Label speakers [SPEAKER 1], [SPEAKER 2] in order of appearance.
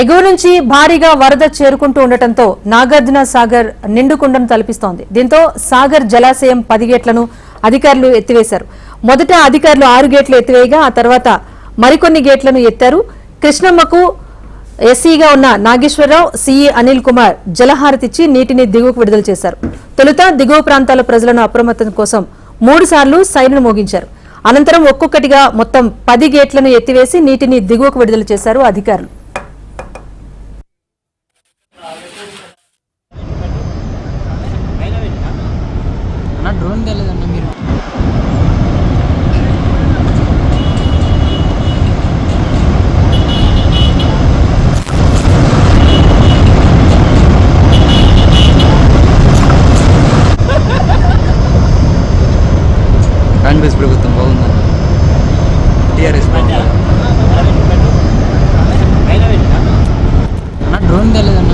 [SPEAKER 1] ఎగువ నుంచి భారీగా వరద చేరుకుంటూ ఉండటంతో నాగార్జున సాగర్ నిండుకుండను తలపిస్తోంది. దీంతో సాగర్ జలాశయం పది గేట్లను అధికారులు ఎత్తివేశారు. మొదట అధికారులు ఆరు గేట్లు ఎత్తివేయగా ఆ తర్వాత మరికొన్ని గేట్లను ఎత్తారు. కృష్ణమ్మకు ఎస్సీగా ఉన్న నాగేశ్వరరావు సిఈ అనిల్ కుమార్ జలహారతిచ్చి నీటిని దిగువకు విడుదల చేశారు. తొలుత దిగువ ప్రాంతాల ప్రజలను అప్రమత్తం కోసం మూడు సార్లు సైన్ను మోగించారు. అనంతరం ఒక్కొక్కటిగా మొత్తం పది గేట్లను ఎత్తివేసి నీటిని దిగువకు విడుదల చేశారు అధికారులు.
[SPEAKER 2] అన్న డ్రోన్ తెలియదన్న మీరు?
[SPEAKER 3] కాంగ్రెస్ ప్రభుత్వం బాగుందా? టీఆర్ఎస్ బాగుందా?
[SPEAKER 2] అన్న డ్రోన్ తెలియదన్న